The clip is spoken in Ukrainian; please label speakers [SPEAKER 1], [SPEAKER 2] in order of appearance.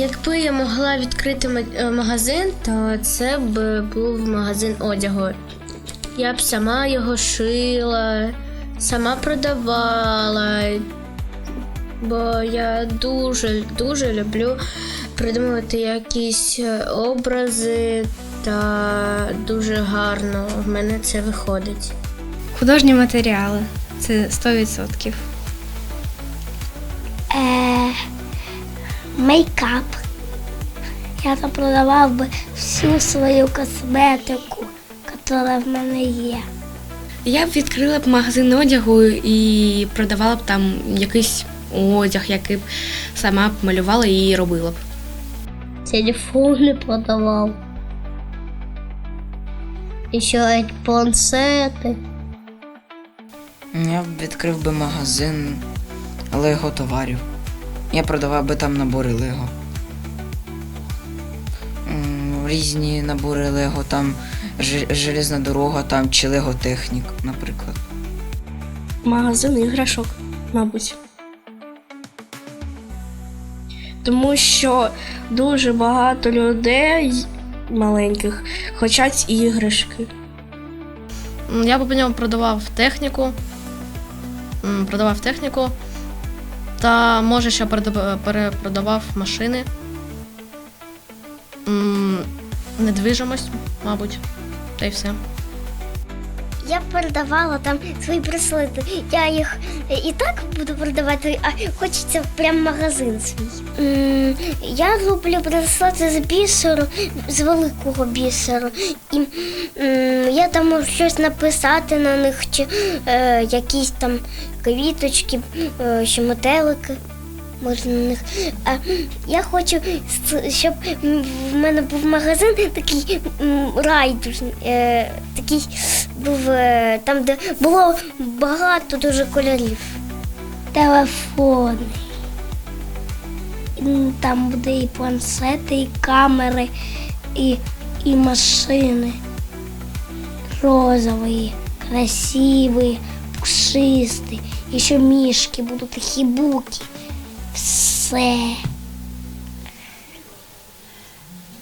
[SPEAKER 1] Якби я могла відкрити е, магазин, то це б був магазин одягу. Я б сама його шила, сама продавала, бо я дуже дуже люблю придумувати якісь е, образи та дуже гарно в мене це виходить.
[SPEAKER 2] Художні матеріали це 100%.
[SPEAKER 3] Е, мейкап. Я там продавав би всю свою косметику, яка в мене є.
[SPEAKER 2] Я б відкрила б магазин одягу і продавала б там якийсь одяг, який б сама б малювала і робила б.
[SPEAKER 3] Телефони продавав. І ще планшети.
[SPEAKER 4] Я б відкрив би магазин Лего товарів. Я продавав би там набори Лего. Різні набори Лего, там железна дорога, там чи Лего Технік, наприклад.
[SPEAKER 5] магазин іграшок, мабуть. Тому що дуже багато людей маленьких хочуть іграшки.
[SPEAKER 6] Я б по ньому продавав техніку. Продавав техніку. Та може ще перепродавав машини. Недвижимость, мабуть. Та й все.
[SPEAKER 3] Я продавала там свої браслети. Я їх і так буду продавати, а хочеться прям магазин свій. Я роблю браслети з бісеру, з великого бісеру. І м, я там можу щось написати на них, чи е, якісь там квіточки, е, чи метелики. Можна. А я хочу, щоб в мене був магазин такий райдужний, е, такий був е, там, де було багато дуже кольорів. Телефони. Там буде і планшети, і камери, і, і машини. Розові, красиві, пушисті. І ще мішки будуть такі буки. Все.